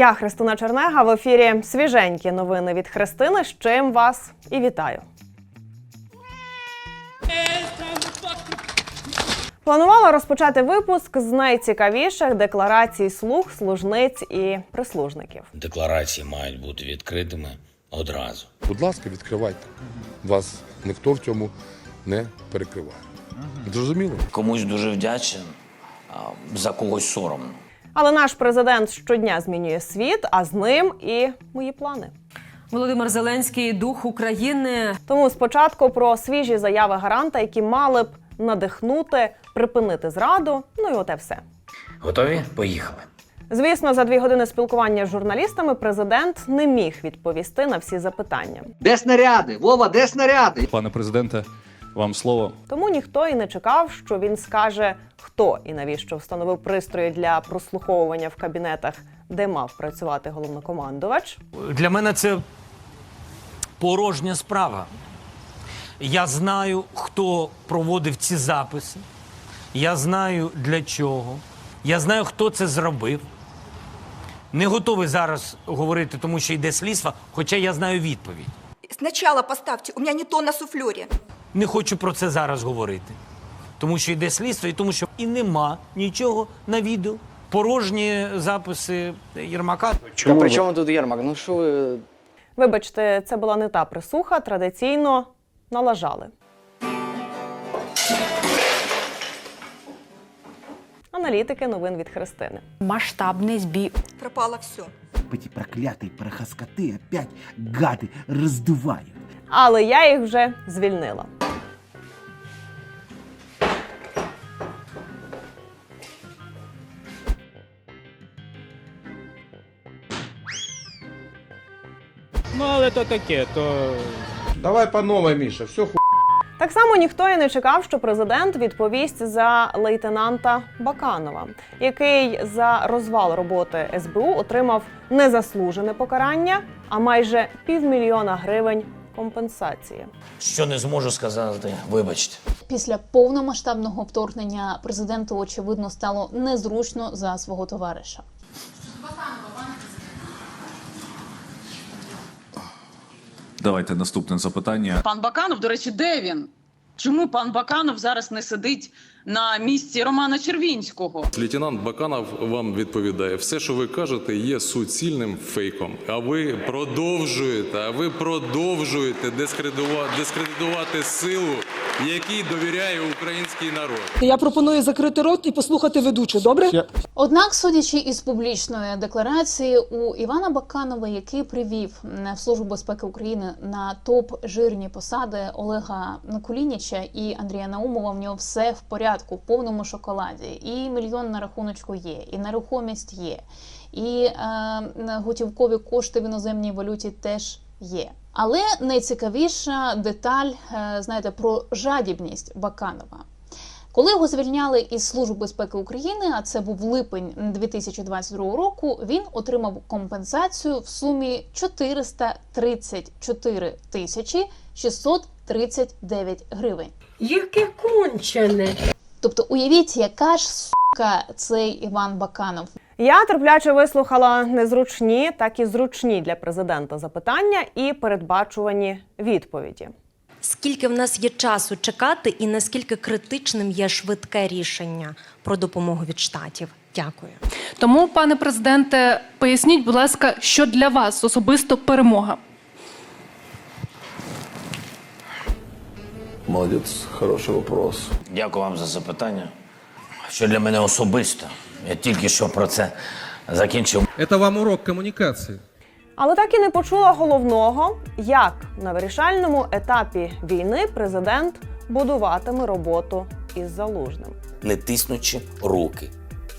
Я Христина Чернега в ефірі свіженькі новини від Христини. З чим вас і вітаю. Планувала розпочати випуск з найцікавіших декларацій слуг, служниць і прислужників. Декларації мають бути відкритими одразу. Будь ласка, відкривайте. Вас ніхто в цьому не перекриває. Зрозуміло? Комусь дуже вдячен, за когось соромно. Але наш президент щодня змінює світ, а з ним і мої плани. Володимир Зеленський дух України. Тому спочатку про свіжі заяви гаранта, які мали б надихнути, припинити зраду. Ну і оте все. Готові? Поїхали. Звісно, за дві години спілкування з журналістами президент не міг відповісти на всі запитання. Де снаряди? Вова, де снаряди? Пане президенте, вам слово. Тому ніхто і не чекав, що він скаже, хто і навіщо встановив пристрої для прослуховування в кабінетах, де мав працювати головнокомандувач. Для мене це порожня справа. Я знаю, хто проводив ці записи. Я знаю для чого. Я знаю, хто це зробив. Не готовий зараз говорити, тому що йде слідство, хоча я знаю відповідь. Сначала поставьте, у меня не то на суфлере Не хочу про це зараз говорити. Тому що йде слідство, і тому що і нема нічого на відео. Порожні записи Єрмака. Та при чому тут Єрмак? Ну що ви Вибачте, це була не та присуха. Традиційно налажали. Аналітики новин від Христини. Масштабний збій Пропало все. Эти проклятые порохоскоты опять гады раздувают. Але я їх вже звільнила. Але то таке, то Давай по новой, Міша, все ху... Так само ніхто і не чекав, що президент відповість за лейтенанта Баканова, який за розвал роботи СБУ отримав незаслужене покарання, а майже півмільйона гривень компенсації. Що не зможу сказати, вибачте. Після повномасштабного вторгнення президенту очевидно стало незручно за свого товариша. Давайте наступне запитання. Пан Баканов, до речі, де він? Чому пан Баканов зараз не сидить на місці Романа Червінського? Лейтенант Баканов вам відповідає: все, що ви кажете, є суцільним фейком. А ви продовжуєте, а ви продовжуєте дискредитувати, дискредитувати силу, якій довіряє український народ. Я пропоную закрити рот і послухати ведучу. Добре? Однак, судячи із публічної декларації у Івана Баканова, який привів в Службу безпеки України на топ жирні посади Олега Накулініча і Андрія Наумова, в нього все в порядку, в повному шоколаді. І мільйон на рахуночку є, і нерухомість є, і е, готівкові кошти в іноземній валюті теж є. Але найцікавіша деталь, е, знаєте, про жадібність Баканова. Коли його звільняли із Служби безпеки України, а це був липень 2022 року, він отримав компенсацію в сумі 434 тисячі 639 гривень. Яке кончене. Тобто, уявіть, яка ж сука цей Іван Баканов. Я терпляче вислухала незручні, так і зручні для президента запитання і передбачувані відповіді. Скільки в нас є часу чекати, і наскільки критичним є швидке рішення про допомогу від штатів? Дякую. Тому, пане президенте, поясніть, будь ласка, що для вас особисто перемога? Молодець, хороший вопрос. Дякую вам за запитання. Що для мене особисто? Я тільки що про це закінчив. це вам урок комунікації. Але так і не почула головного, як на вирішальному етапі війни президент будуватиме роботу із залужним. Не тиснучи руки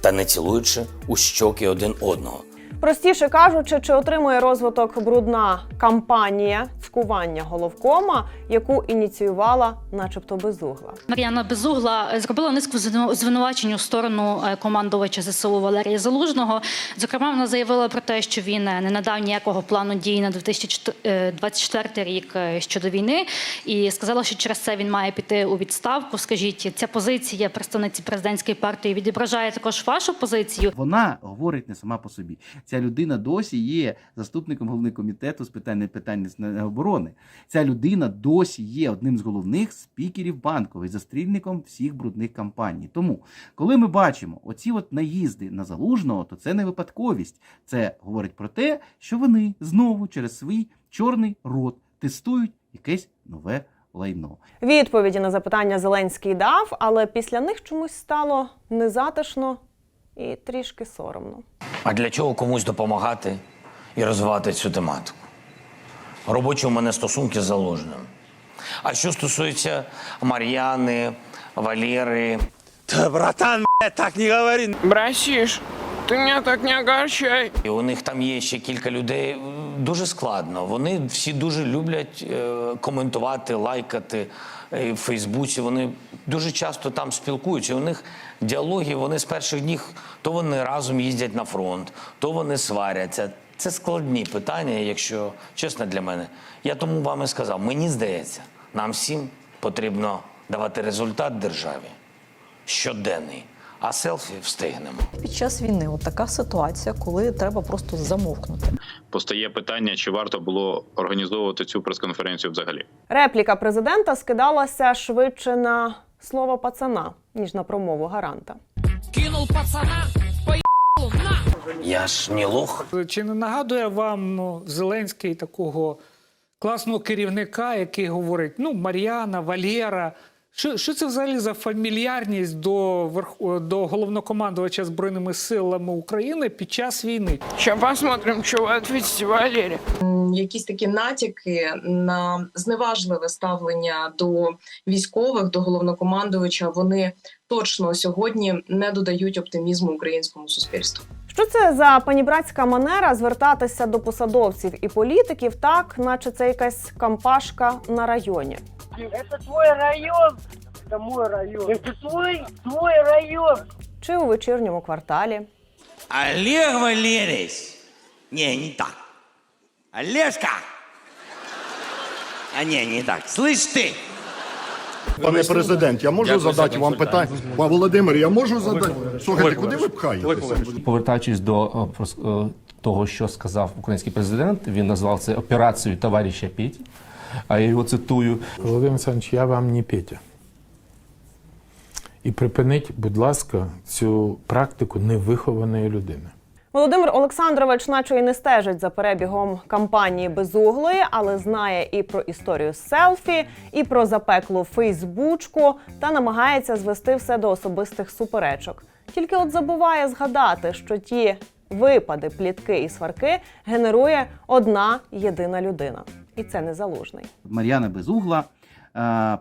та не цілуючи у щоки один одного. Простіше кажучи, чи отримує розвиток брудна кампанія цькування головкома, яку ініціювала, начебто, безугла. Мар'яна Безугла зробила низку звинувачень у сторону е, командувача ЗСУ Валерія Залужного. Зокрема, вона заявила про те, що він е, не надав ніякого плану дій на 2024 рік е, щодо війни, і сказала, що через це він має піти у відставку. Скажіть, ця позиція представниці президентської партії відображає також вашу позицію? Вона говорить не сама по собі. Ця людина досі є заступником головного комітету з питань питань оборони. Ця людина досі є одним з головних спікерів банкової, застрільником всіх брудних кампаній. Тому, коли ми бачимо оці от наїзди на залужного, то це не випадковість. Це говорить про те, що вони знову через свій чорний рот тестують якесь нове лайно. Відповіді на запитання Зеленський дав, але після них чомусь стало незатишно і трішки соромно. А для чого комусь допомагати і розвивати цю тематику? Робочі у мене стосунки з заложним. А що стосується Мар'яни, Валєри, Да, братан, так не говори. Братиш, ты меня так не огорчай. І у них там є ще кілька людей. Дуже складно. Вони всі дуже люблять е, коментувати, лайкати в Фейсбуці. Вони дуже часто там спілкуються. У них діалоги. Вони з перших днів то вони разом їздять на фронт, то вони сваряться. Це складні питання, якщо чесно для мене. Я тому вам і сказав: мені здається, нам всім потрібно давати результат державі щоденний, а селфі встигнемо. Під час війни от така ситуація, коли треба просто замовкнути. Постає питання, чи варто було організовувати цю прес-конференцію взагалі. Репліка президента скидалася швидше на слово пацана, ніж на промову гаранта. Кинул пацана, Я ж не лох. Чи не нагадує вам ну, Зеленський такого класного керівника, який говорить: ну, Мар'яна, Валєра. Що, що це взагалі за фамільярність до, верх... до головнокомандувача Збройними силами України під час війни? Сейчас посмотрим, вы ответите, Валерий. Якісь такі натяки на зневажливе ставлення до військових, до головнокомандувача, вони точно сьогодні не додають оптимізму українському суспільству. Що це за панібратська манера звертатися до посадовців і політиків, так наче це якась кампашка на районі? Это твой район. Это мой район. Это твой, твой район. Чи у вечірньому кварталі? Олег Валерьевич. Не, не так. Олежка. А не, не так. Слышь ты. Пане президент, я можу задати вам питання? Пане Володимир, я можу задати? Слухайте, куди ви пхаєтеся? Повертаючись до е, е, того, що сказав український президент, він назвав це операцією товариша Петі. А я його цитую: Володимир Олександрович, я вам не Петя. І припиніть, будь ласка, цю практику невихованої людини. Володимир Олександрович, наче й не стежить за перебігом кампанії безуглої, але знає і про історію селфі, і про запеклу Фейсбучку та намагається звести все до особистих суперечок. Тільки от забуває згадати, що ті випади, плітки і сварки генерує одна єдина людина, і це не залужний. Мар'яна Безугла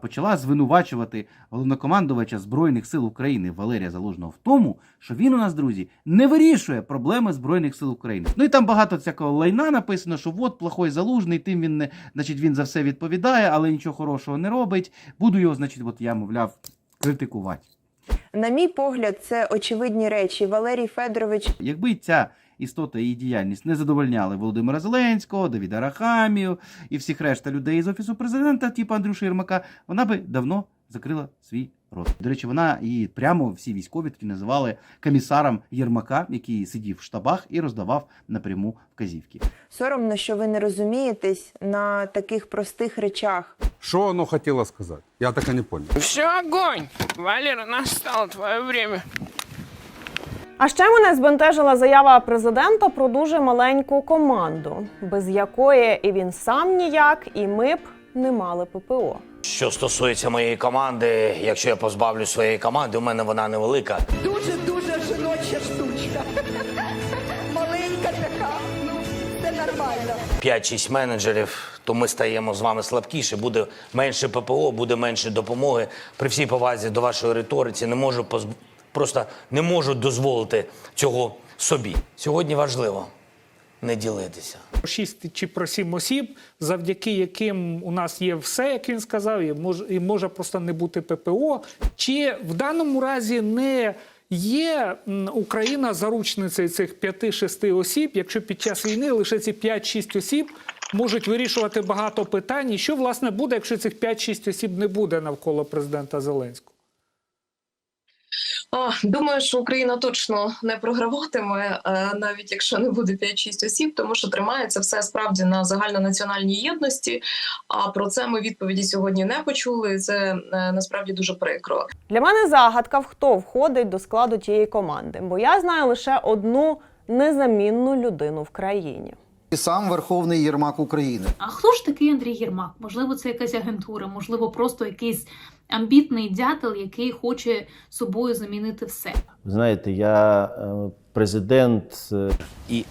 почала звинувачувати головнокомандувача Збройних сил України Валерія Залужного в тому, що він у нас, друзі, не вирішує проблеми Збройних сил України. Ну і там багато всякого лайна написано, що от плохой залужний, тим він не, значить, він за все відповідає, але нічого хорошого не робить. Буду його, значить, от я, мовляв, критикувати. На мій погляд, це очевидні речі. Валерій Федорович Якби ця істота і її діяльність не задовольняли Володимира Зеленського, Давіда Рахамію і всіх решта людей з офісу президента, типу Андрюші Єрмака, вона би давно закрила свій рот. До речі, вона її прямо всі військові такі називали комісаром Єрмака, який сидів в штабах і роздавав напряму вказівки. соромно, що ви не розумієтесь на таких простих речах. Що воно хотіло сказати? Я так і не понял. Все, огонь. Валера, настало твое время. А ще мене збентежила заява президента про дуже маленьку команду, без якої і він сам ніяк, і ми б не мали ППО. Що стосується моєї команди, якщо я позбавлю своєї команди, у мене вона невелика. Дуже-дуже жіноча штучка. Маленька така, ну, це нормально. 5-6 менеджерів, то ми стаємо з вами слабкіше. Буде менше ППО, буде менше допомоги. При всій повазі до вашої риториці не можу позб... просто не можу дозволити цього собі. Сьогодні важливо не ділитися. Шість чи про сім осіб, завдяки яким у нас є все, як він сказав, і може, і може просто не бути ППО. Чи в даному разі не є Україна заручницею цих п'яти-шести осіб, якщо під час війни лише ці 5-6 осіб можуть вирішувати багато питань? І що власне буде, якщо цих 5-6 осіб не буде навколо президента Зеленського? Думаю, що Україна точно не програватиме, е, навіть якщо не буде 5-6 осіб, тому що тримається все справді на загальнонаціональній єдності. А про це ми відповіді сьогодні не почули. Це е, насправді дуже прикро. Для мене загадка, хто входить до складу тієї команди, бо я знаю лише одну незамінну людину в країні. І сам Верховний Єрмак України. А хто ж такий Андрій Єрмак? Можливо, це якась агентура, можливо, просто якийсь амбітний дятел, який хоче собою замінити все. Знаєте, я е, президент. е, І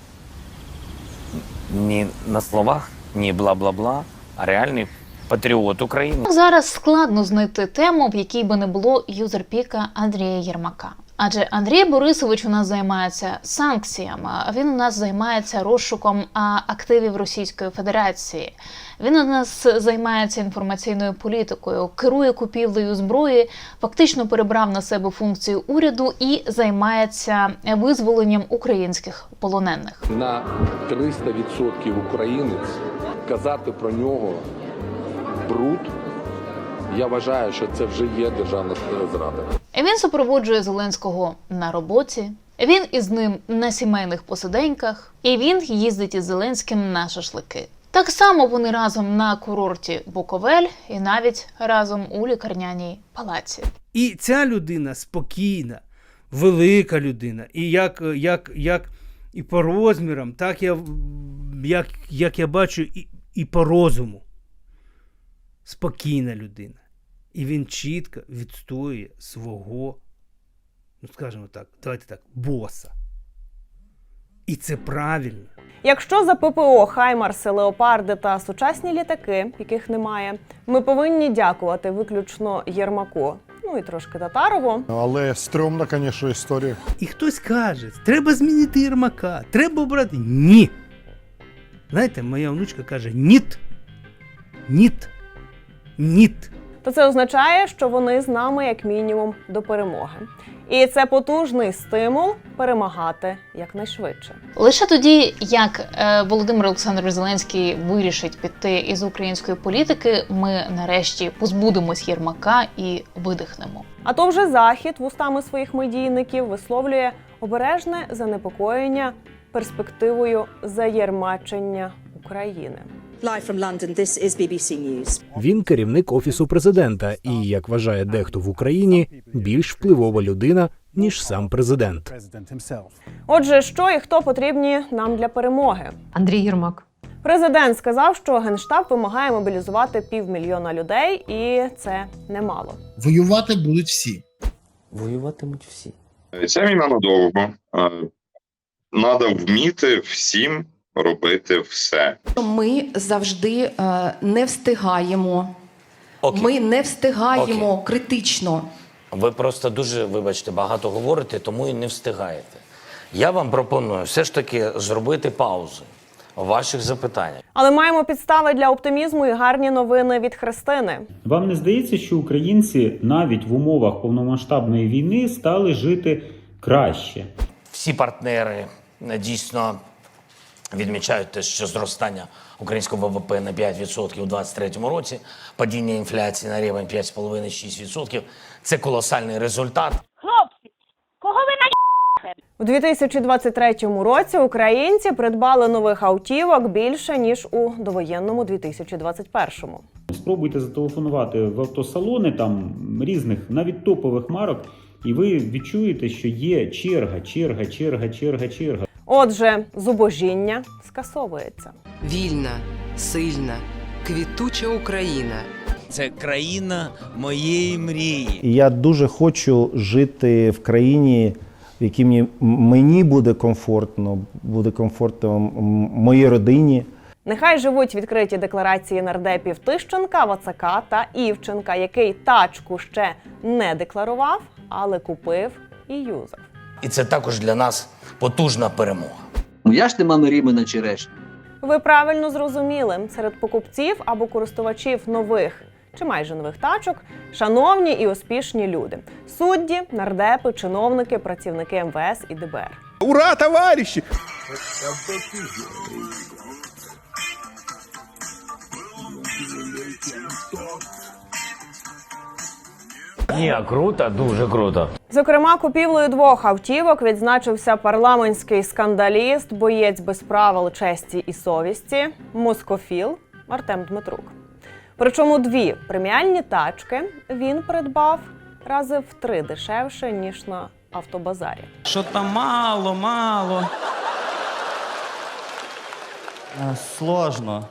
ні на словах, ні бла-бла-бла, а реальний патріот України. Зараз складно знайти тему, в якій би не було юзерпіка Андрія Єрмака. Адже Андрій Борисович у нас займається санкціями, він у нас займається розшуком активів Російської Федерації. Він у нас займається інформаційною політикою, керує купівлею зброї, фактично перебрав на себе функцію уряду і займається визволенням українських полонених. На 300% українець казати про нього бруд. Я вважаю, що це вже є державна зрада. Він супроводжує Зеленського на роботі. Він із ним на сімейних посиденьках, і він їздить із Зеленським на шашлики. Так само вони разом на курорті Буковель і навіть разом у лікарняній палаці. І ця людина спокійна, велика людина. І як, як, як і по розмірам, так я, як, як я бачу, і, і по розуму. Спокійна людина. І він чітко відстоює свого, ну скажімо так, давайте так, боса. І це правильно. Якщо за ППО Хаймарси, леопарди та сучасні літаки, яких немає, ми повинні дякувати виключно Єрмаку, ну і трошки Татарову. Але стрьомна, звісно, історія. І хтось каже, треба змінити Єрмака, треба обрати. Ні. Знаєте, моя внучка каже: ніт. Ніт. Ніт. То це означає, що вони з нами як мінімум до перемоги. І це потужний стимул перемагати якнайшвидше. Лише тоді, як е, Володимир Олександрович Зеленський вирішить піти із української політики, ми нарешті позбудемось Єрмака і видихнемо. А то вже захід вустами своїх медійників висловлює обережне занепокоєння перспективою заєрмачення України. Live from London, this is BBC News. Він керівник офісу президента і, як вважає дехто в Україні, більш впливова людина ніж сам президент. Отже, що і хто потрібні нам для перемоги? Андрій Єрмак. Президент сказав, що генштаб вимагає мобілізувати півмільйона людей, і це немало. Воювати будуть всі. Воюватимуть всі. Це мій ненадовго. Надо вміти всім робити все. Ми завжди е, не встигаємо. Окей. Ми не встигаємо Окей. критично. Ви просто дуже, вибачте, багато говорите, тому і не встигаєте. Я вам пропоную все ж таки зробити паузу у ваших запитаннях. Але маємо підстави для оптимізму і гарні новини від Христини. Вам не здається, що українці навіть в умовах повномасштабної війни стали жити краще? Всі партнери е, дійсно відмічають те, що зростання українського ВВП на 5% у 2023 році, падіння інфляції на рівень 5,5-6% – це колосальний результат. Хлопці, кого ви на У 2023 році українці придбали нових автівок більше ніж у довоєнному 2021. Спробуйте зателефонувати в автосалони там різних, навіть топових марок, і ви відчуєте, що є черга, черга, черга, черга, черга. Отже, зубожіння скасовується. Вільна, сильна, квітуча Україна. Це країна моєї мрії. І я дуже хочу жити в країні, в якій мені, мені буде комфортно, буде комфортно моїй родині. Нехай живуть відкриті декларації нардепів Тищенка, Вацака та Івченка, який тачку ще не декларував, але купив і юзав. І це також для нас потужна перемога. Ну я ж не мамиріми на черешні. Ви правильно зрозуміли, серед покупців або користувачів нових чи майже нових тачок шановні і успішні люди: судді, нардепи, чиновники, працівники МВС і ДБР. Ура, товариші! Ні, круто, дуже круто. Зокрема, купівлею двох автівок відзначився парламентський скандаліст, боєць без правил честі і совісті, москофіл Артем Дмитрук. Причому дві преміальні тачки він придбав рази в три дешевше ніж на автобазарі. Що там мало, мало. Сложно.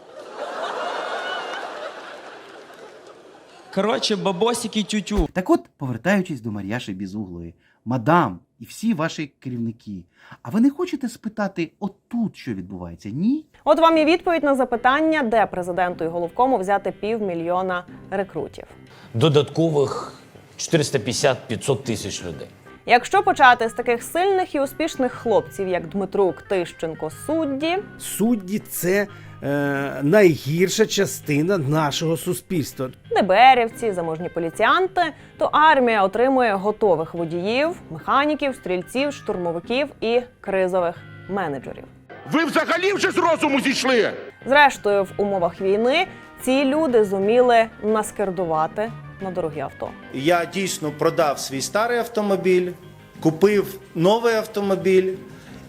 Коротше, бабосики тютю. Так от, повертаючись до Мар'яши Бізуглої, мадам і всі ваші керівники, а ви не хочете спитати отут, що відбувається? Ні? От вам і відповідь на запитання, де президенту і головкому взяти півмільйона рекрутів. Додаткових 450-500 тисяч людей. Якщо почати з таких сильних і успішних хлопців, як Дмитрук, Тищенко, судді, Судді це е, найгірша частина нашого суспільства. ДБРівці, заможні поліціянти, то армія отримує готових водіїв, механіків, стрільців, штурмовиків і кризових менеджерів. Ви взагалі вже з розуму зійшли? Зрештою, в умовах війни ці люди зуміли наскердувати на дорогі авто. Я дійсно продав свій старий автомобіль, купив новий автомобіль,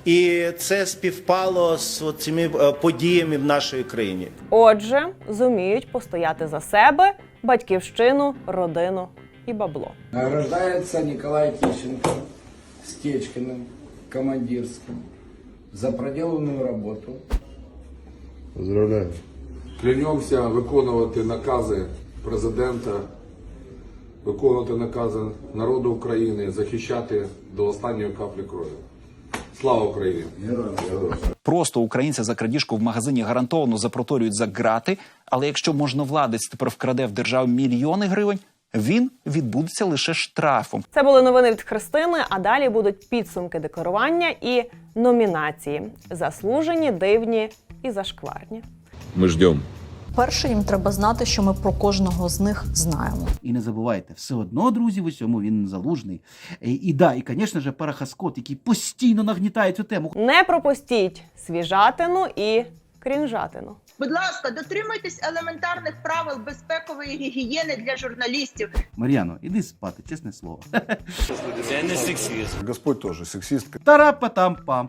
і це співпало з цими е, подіями в нашій країні. Отже, зуміють постояти за себе, батьківщину, родину і бабло. Награждается Николай Тищенко с Течкиным, командирским, за проделанную работу. Поздравляю. Клянемося виконувати накази президента, виконувати накази народу України, захищати до останньої каплі крові. Слава Україні! Просто українця за крадіжку в магазині гарантовано запроторюють за грати. Але якщо можновладець тепер вкраде в державу мільйони гривень, він відбудеться лише штрафом. Це були новини від Христини. А далі будуть підсумки декорування і номінації: заслужені, дивні і зашкварні. Ми ждемо. Перше, їм треба знати, що ми про кожного з них знаємо. І не забувайте, все одно, друзі, в усьому він залужний. І, і да, і, звісно ж, Парахаскот, який постійно нагнітає цю тему. Не пропустіть свіжатину і крінжатину. Будь ласка, дотримуйтесь елементарних правил безпекової гігієни для журналістів. Мар'яно, іди спати, чесне слово. Це не сексизм. Господь теж сексістка. Тарапа-там-пам.